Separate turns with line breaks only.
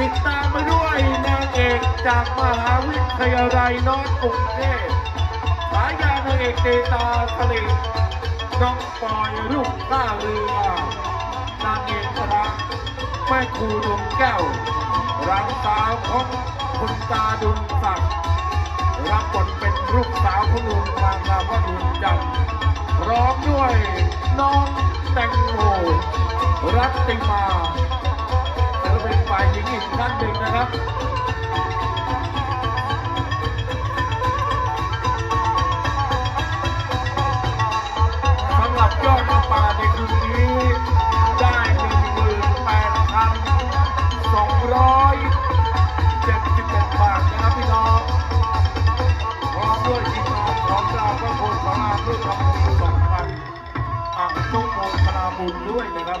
ติดตามมาด้วยนางเอกจากมหาวิทยาลัยนอร์ทกรุงเทพฉายานางเอกเตตาทะเลน้องปอยลูกท่าเรือนางเอกพระแม่ครูดวงแก้วรังสาวของคุณตาดุลศักดิ์รับบทเป็นลูกสาวของลุงมางามวดุลจันพร้อมด้วยน้องแตงโมรัตติมา ฝ่ายหญิงอีกท่านหนึ่งนะครับสำหรับยอดป่าในคืนนี้ได้หนึ่งหมื่นแปดพันสองร้อยเจ็ดสิบเอ็ดบาทนะครับพี่น้องพร้อมด้วยทีมงานของเราพระโพธิ์สาราเพื่อทำบุญสองพันอ่างตุ้งโมงคณาบุญด้วยนะครับ